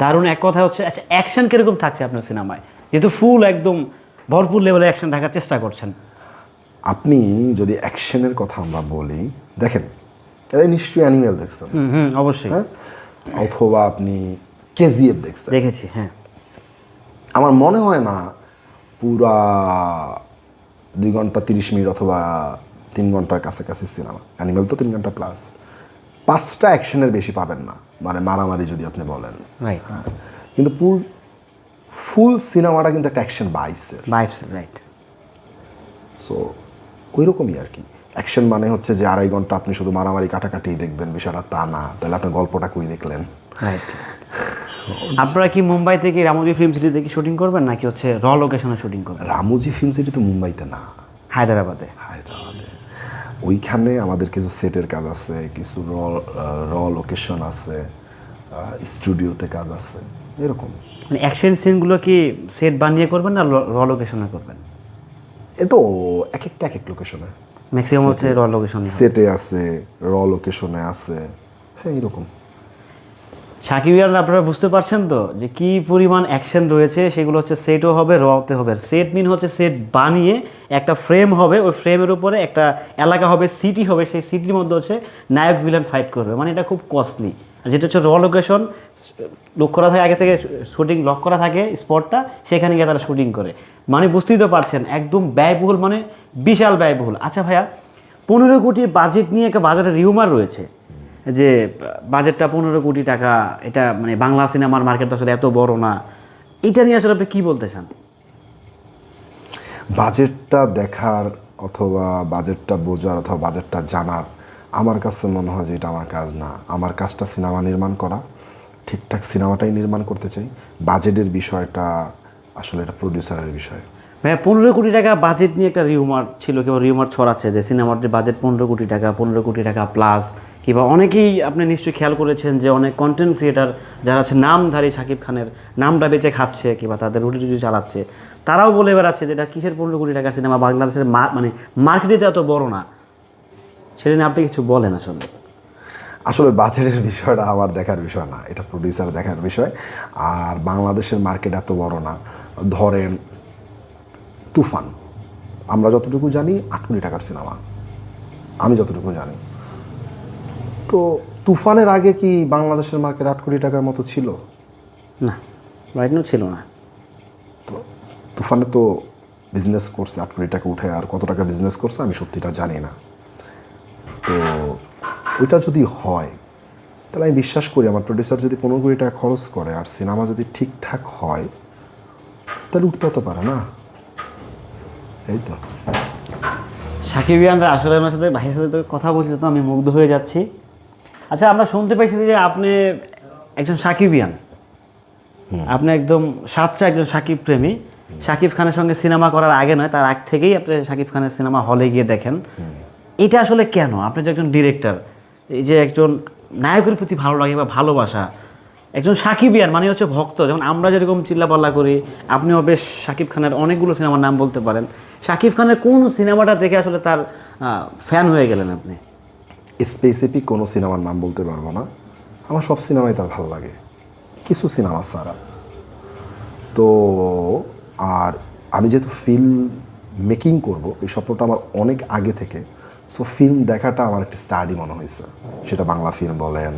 দারুণ এক কথা হচ্ছে আচ্ছা অ্যাকশন কীরকম থাকছে আপনার সিনেমায়? যেহেতু ফুল একদম ভরপুর লেভেলে অ্যাকশন থাকার চেষ্টা করছেন। আপনি যদি অ্যাকশনের কথা আমরা বলি দেখেন নিশ্চয়ই অ্যানিমেল দেখছেন। হুম হুম অবশ্যই। হ্যাঁ? অথবা আপনি কেজিএফ দেখছেন। দেখেছি হ্যাঁ। আমার মনে হয় না পুরা দুই ঘণ্টা তিরিশ মিনিট অথবা তিন ঘণ্টার কাছাকাছি সিনেমা অ্যানিমেল তো তিন ঘণ্টা প্লাস পাঁচটা অ্যাকশনের বেশি পাবেন না। মানে মারামারি যদি আপনি বলেন। রাইট হ্যাঁ। কিন্তু পুর ফুল সিনেমাটা কিন্তু একটা অ্যাকশন বাইসের ভাইবস রাইট সো ওই রকমই আর কি। অ্যাকশন মানে হচ্ছে যে আড়াই ঘণ্টা আপনি শুধু মারামারি কাটাকাটি দেখবেন বিষয়টা তা না। তাহলে আপনার গল্পটা কই দেখলেন? রাইট আপনারা কি মুম্বাই থেকে রামোজি ফিল্ম সিটিতে কি শুটিং করবেন নাকি হচ্ছে র লোকেশনে শুটিং করবেন? রামুজি ফিল্ম সিটি তো মুম্বাইতে না। হায়দ্রাবাদে। হায়দ্রাবাদে। ওইখানে আমাদের কিছু সেটের কাজ আছে কিছু র র লোকেশন আছে স্টুডিওতে কাজ আছে এরকম। মানে অ্যাকশন সিনগুলো কি সেট বানিয়ে করবেন না র লোকেশনে করবেন? এ তো এক একটা এক এক লোকেশনে ম্যাক্সিমাম হচ্ছে র লোকেশনে সেটে আছে র লোকেশনে আছে হ্যাঁ এরকম। সাকিব ইয়ান আপনারা বুঝতে পারছেন তো যে কি পরিমাণ অ্যাকশন রয়েছে? সেগুলো হচ্ছে সেটও হবে রতে হবে। সেট মিন হচ্ছে সেট বানিয়ে একটা ফ্রেম হবে, ওই ফ্রেমের উপরে একটা এলাকা হবে সিটি হবে, সেই সিটির মধ্যে হচ্ছে নায়ক ভিলেন ফাইট করবে। মানে এটা খুব কস্টলি আর যেটা হচ্ছে র লোকেশন লক করা থাকে, আগে থেকে শুটিং লক করা থাকে স্পটটা সেখানে গিয়ে তারা শুটিং করে। মানে বুঝতেই তো পারছেন, একদম ব্যয়বহুল মানে বিশাল ব্যয়বহুল। আচ্ছা ভাইয়া, পনেরো কোটি বাজেট নিয়ে একটা বাজারে রিউমার রয়েছে। যে বাজেটটা পনেরো কোটি টাকা, এটা মানে বাংলা সিনেমার মার্কেট আসলে এত বড় না, এটা নিয়ে আসলে আপনি কী বলতে চান? বাজেটটা দেখার অথবা বাজেটটা বোঝার অথবা বাজেটটা জানার, আমার কাছে মনে হয় যে এটা আমার কাজ না। আমার কাজটা সিনেমা নির্মাণ করা, ঠিকঠাক সিনেমাটাই নির্মাণ করতে চাই। বাজেটের বিষয়টা আসলে এটা প্রডিউসারের বিষয়। ভাইয়া পনেরো কোটি টাকা বাজেট নিয়ে একটা রিউমার ছিল কিংবা রিউমার ছড়াচ্ছে যে সিনেমার বাজেট পনেরো কোটি টাকা, পনেরো কোটি টাকা প্লাস কিংবা অনেকেই আপনি নিশ্চয়ই খেয়াল করেছেন যে অনেক কন্টেন্ট ক্রিয়েটার যারা আছে, নামধারী শাকিব খানের নামটা বেঁচে খাচ্ছে কিংবা তাদের রুটি রুটি চালাচ্ছে, তারাও বলে বেড়াচ্ছে যে এটা কিসের পনেরো কোটি টাকা সিনেমা বাংলাদেশের মানে মার্কেটে এত বড় না। সেটা নিয়ে আপনি কিছু বলেন আসলে। আসলে বাজেটের বিষয়টা আমার দেখার বিষয় না, এটা প্রডিউসার দেখার বিষয়। আর বাংলাদেশের মার্কেট এত বড় না। ধরেন তুফান। আমরা যতটুকু জানি আট কোটি টাকার সিনেমা। আমি যতটুকু জানি। তো তুফানের আগে কি বাংলাদেশের মার্কেট আট কোটি টাকার মতো ছিল? না রাইট ছিল না। তো তুফানে তো বিজনেস করছে আট কোটি টাকা উঠে আর কত টাকা বিজনেস করছে আমি সত্যিটা জানি না। তো ওইটা যদি হয় তাহলে আমি বিশ্বাস করি আমার প্রডিউসার যদি পনেরো কোটি টাকা খরচ করে আর সিনেমা যদি ঠিকঠাক হয় তাহলে উঠতে হতে পারে না। এই তো। সাকিব ইয়ানরা আসলে আমার সাথে ভাইয়ের সাথে কথা বলছি তো আমি মুগ্ধ হয়ে যাচ্ছি। আচ্ছা আমরা শুনতে পাইছি যে আপনি একজন সাকিবিয়ান আপনি একদম সাচ্চা একজন সাকিব প্রেমী। সাকিব খানের সঙ্গে সিনেমা করার আগে নয় তার আগ থেকেই আপনি সাকিব খানের সিনেমা হলে গিয়ে দেখেন। এটা আসলে কেন? আপনি যে একজন ডিরেক্টর এই যে একজন নায়কের প্রতি ভালো লাগে বা ভালোবাসা একজন সাকিবিয়ান মানে হচ্ছে ভক্ত। যেমন আমরা যেরকম চিল্লাপাল্লা করি, আপনিও বেশ সাকিব খানের অনেকগুলো সিনেমার নাম বলতে পারেন। সাকিব খানের কোন সিনেমাটা দেখে আসলে তার ফ্যান হয়ে গেলেন আপনি? স্পেসিফিক কোনো সিনেমার নাম বলতে পারব না। আমার সব সিনেমাই তার ভালো লাগে। কিছু সিনেমা ছাড়া তো, আর আমি যেহেতু ফিল্ম মেকিং করব, এই স্বপ্নটা আমার অনেক আগে থেকে সো ফিল্ম দেখাটা আমার একটা স্টাডি মনে হয়েছে। সেটা বাংলা ফিল্ম বলেন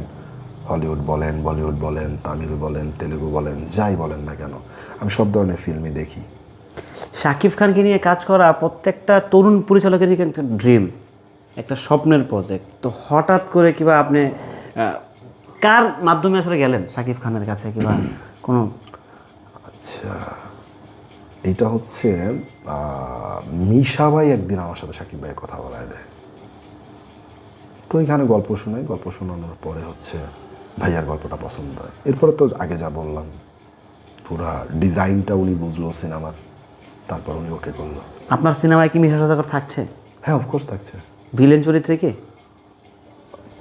হলিউড বলেন বলিউড বলেন তামিল বলেন তেলেগু বলেন যাই বলেন না কেন আমি সব ধরনের ফিল্মই দেখি। শাকিব খানকে নিয়ে কাজ করা প্রত্যেকটা তরুণ পরিচালকেরই একটা ড্রিম একটা স্বপ্নের প্রজেক্ট তো হঠাৎ করে কিবা আপনি কার মাধ্যমে আসলে গেলেন শাকিব খানের কাছে কিবা কোনো? আচ্ছা এটা হচ্ছে মিশা ভাই একদিন আমার সাথে সাকিব ভাইয়ের কথা বলায় দেয়। তো এখানে গল্প শোনাই গল্প শোনানোর পরে হচ্ছে ভাইয়ার গল্পটা পছন্দ হয়। এরপরে তো আগে যা বললাম পুরা ডিজাইনটা উনি বুঝলো সিনেমার তারপর উনি ওকে করল। আপনার সিনেমায় কি মিশা সদাগর থাকছে? হ্যাঁ অফকোর্স থাকছে। ভিলেন চরিত্রে কি?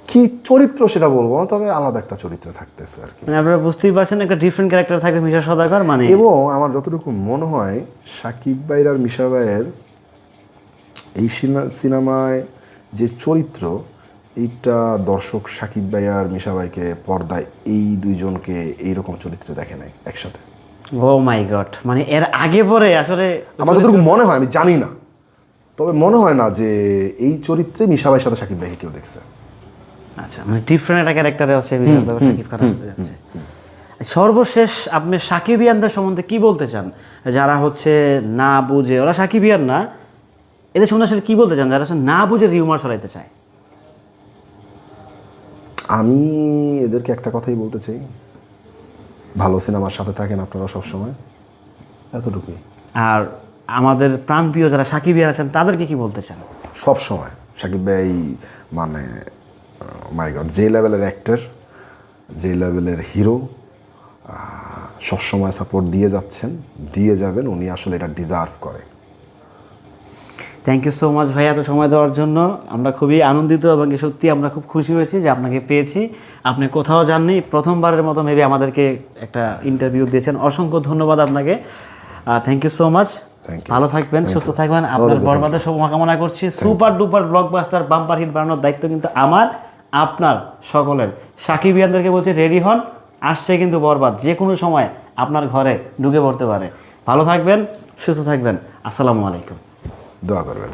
কি চরিত্র সেটা বলব না তবে আলাদা একটা চরিত্রে থাকতেছে আর কি। মানে আপনারা বুঝতেই পারছেন একটা ডিফারেন্ট ক্যারেক্টার থাকবে মিশা সদাগর মানে এবং আমার যতটুকু মনে হয় সাকিব ভাইয়ের আর মিশা ভাইয়ের এই সিনা- সিনেমায় যে চরিত্র এইটা দর্শক সাকিব ভাই আর মিশা ভাইকে পর্দায় এই দুইজনকে এইরকম চরিত্রে দেখে নাই একসাথে। ও মাই গড মানে এর আগে পরে আসলে আমার যতটুকু মনে হয় আমি জানি না। তবে মনে হয় না যে এই চরিত্রে মিশা ভাইয়ের সাথে সাকিব ভাইকে কেউ দেখছে। আচ্ছা মানে ডিফারেন্ট একটা ক্যারেক্টারে হচ্ছে সাকিব খান আসতে যাচ্ছে। সর্বশেষ আপনি সাকিবিয়ানদের সম্বন্ধে কি বলতে চান? যারা হচ্ছে না বুঝে ওরা সাকিবিয়ান না এদের সম্বন্ধে আসলে কি বলতে চান? যারা না বুঝে রিউমার সরাইতে চায়। আমি এদেরকে একটা কথাই বলতে চাই। ভালো সিনেমার সাথে থাকেন আপনারা সবসময়। এতটুকুই। আর আমাদের প্রাণপ্রিয় যারা সাকিবিয়ান আছেন তাদেরকে কি বলতে চান? সব সময় সাকিব ভাই মানে মাই গড যে লেভেলের অ্যাক্টার যে লেভেলের হিরো সবসময় সাপোর্ট দিয়ে যাচ্ছেন দিয়ে যাবেন। উনি আসলে এটা ডিজার্ভ করে। থ্যাংক ইউ সো মাচ ভাই এত সময় দেওয়ার জন্য। আমরা খুবই আনন্দিত এবং সত্যি আমরা খুব খুশি হয়েছি যে আপনাকে পেয়েছি। আপনি কোথাও যাননি প্রথমবারের মতো মেবি আমাদেরকে একটা ইন্টারভিউ দিয়েছেন। অসংখ্য ধন্যবাদ আপনাকে। থ্যাংক ইউ সো মাচ ভালো থাকবেন সুস্থ থাকবেন। আপনার বরবাদের শুভকামনা করছি। Super duper blockbuster bumper hit বানানোর দায়িত্ব কিন্তু আমার। আপনার সকলের। সাকিবিয়ানদেরকে বলছি রেডি হন। আসছে কিন্তু বরবাদ। যে কোনো সময় আপনার ঘরে ঢুকে পড়তে পারে। ভালো থাকবেন সুস্থ থাকবেন। আসসালামু আলাইকুম। দোয়া করবেন